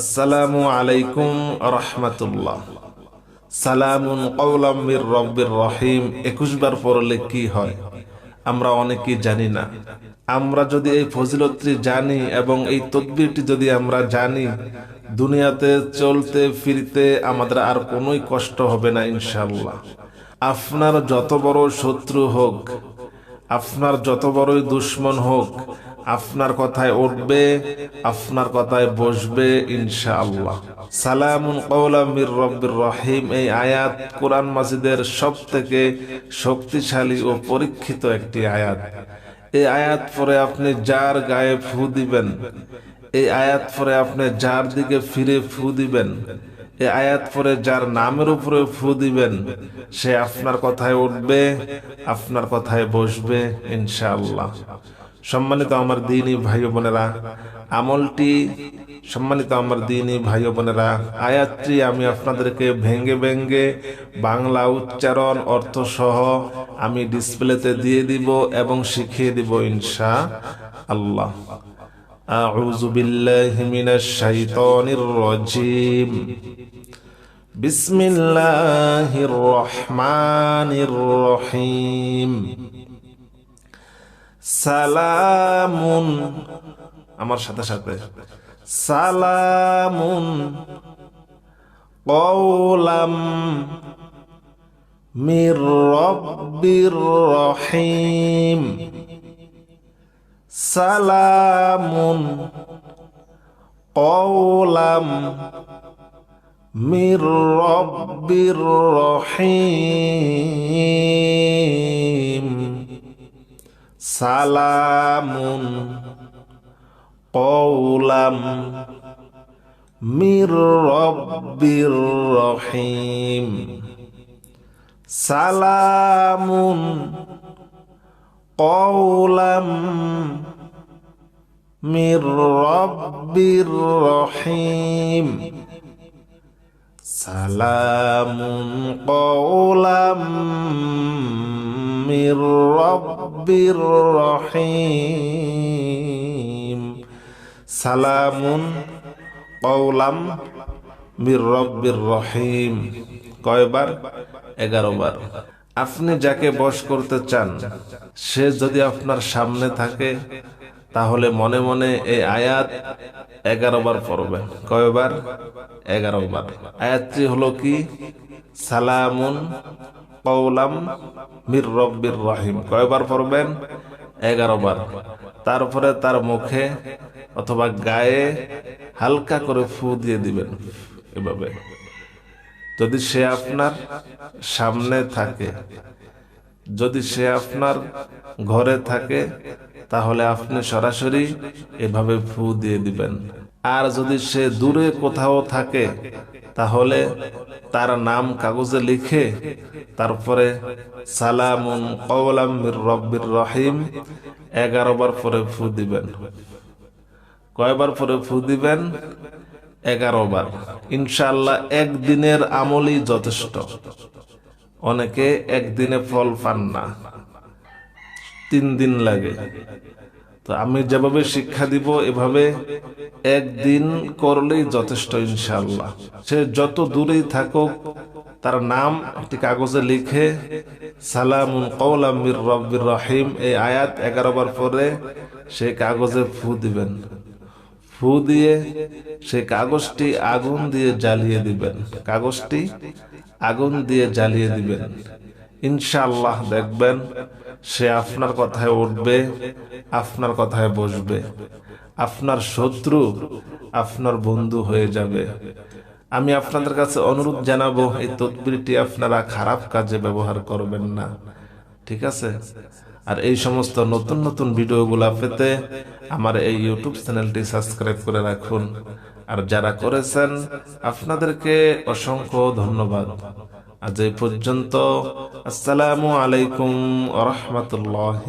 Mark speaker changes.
Speaker 1: আসসালামু আলাইকুম রহমতুল্লাহ। সালামুন কৌলাম মির রব্বির রহিম। একুশ বার পড়লে কি হয়? আমরা অনেকেই জানি না। আমরা যদি এই ফজিলতটি জানি এবং এই তদবিরটি যদি আমরা জানি, দুনিয়াতে চলতে ফিরতে আমাদের আর কোনোই কষ্ট হবে না ইনশাল্লাহ আপনার যত বড় শত্রু হোক, আপনার যত বড়ই দুশ্মন হোক আপনার কথায় উঠবে, আপনার কথায় বসবে, ইনশাআল্লাহ। সালামুন কওলাম মির রব্বির রহিম। এই আয়াত কোরআন মাজিদের সব থেকে শক্তিশালী ও পরীক্ষিত একটি আয়াত। এই আয়াত পরে আপনি যার গায়ে ফু দিবেন, এই আয়াত পরে আপনি যার দিকে ফিরে ফু দিবেন, এই আয়াত পরে যার নামের উপরে ফু দিবেন, সে আপনার কথায় উঠবে, আপনার কথায় বসবে, ইনশাআল্লাহ। সম্মানিত আমার দিনই ভাই বোনেরা আমলটি সম্মানিত আমার দিনই ভাই বোনেরা আয়াতটি আমি আপনাদেরকে ভেঙ্গে ভেঙ্গে বাংলা উচ্চারণ অর্থ সহ আমি ডিসপ্লেতে দিয়ে দিব এবং শিখিয়ে দিব ইনশা আল্লাহ أعوذ بالله من الشيطان الرجيم بسم الله الرحمن الرحيم সালামুন। আমার সাথে সাথে। সালামুন। কৌলাম মির রব্বির রহিম। সালামুন। কৌলাম মির রব্বির রহিম। সালামুন কৌলাম মির রব্বির রহিম। সালামুন কৌলাম মির রব্বির রহিম। সালামুন কৌলাম রব্বির রহিম। সালামুন কৌলাম মির রব্বির রহিম। কয়বার? এগারো বার আপনি যাকে বশ করতে চান, সে যদি আপনার সামনে থাকে, তাহলে মনে মনে এই আয়াত এগারো বার পড়বে। কয়বার? এগারো বার আয়াতটি হলো কি? সালামুন কৌলাম মির রব্বির রাহিম। কয়বার পড়বেন? এগারো বার। তারপরে তার মুখে অথবা গায়ে হালকা করে ফু দিয়ে দিবেন এভাবে। যদি সে আপনার সামনে থাকে যদি সে আপনার ঘরে থাকে, তাহলে আপনি সরাসরি এভাবে ফু দিয়ে দিবেন। আর যদি সে দূরে কোথাও থাকে, তাহলে তার নাম কাগজে লিখে তারপরে, সালামুন কওলাম রব্বির রহিম এগারো বার পরে ফু দিবেন। কয়বার পরে ফু দিবেন? এগারো বার। ইনশাল্লাহ একদিনের আমলই যথেষ্ট। অনেকে একদিনে ফল পান না। তিন দিন লাগে। তো আমি যেভাবে শিক্ষা দিব, এভাবে একদিন করলেই যথেষ্ট ইনশাল্লাহ সে যত দূরেই থাকুক, তার নাম একটি কাগজে লিখে, সালামুন কৌলাম মির রব্বির রহিম, এই আয়াত এগারো বার পরে সেই কাগজে ফু দিবেন। ফু দিয়ে সেই কাগজটি আগুন দিয়ে জ্বালিয়ে দিবেন। কাগজটি আগুন দিয়ে জ্বালিয়ে দিবেন। ইনশাআল্লাহ দেখবেন সে আপনার কথায় উঠবে, আপনার কথায় বসবে। আপনার শত্রু আপনার বন্ধু হয়ে যাবে। আমি আপনাদের কাছে অনুরোধ জানাব, এই তদবিরটি আপনারা খারাপ কাজে ব্যবহার করবেন না। ঠিক আছে? আর এই সমস্ত নতুন নতুন ভিডিওগুলো পেতে আমার এই ইউটিউব চ্যানেলটি সাবস্ক্রাইব করে রাখুন। আর যারা করেছেন আপনাদেরকে অসংখ্য ধন্যবাদ। আজ এই পর্যন্ত আসসালামু আলাইকুম রহমতুল্লাহ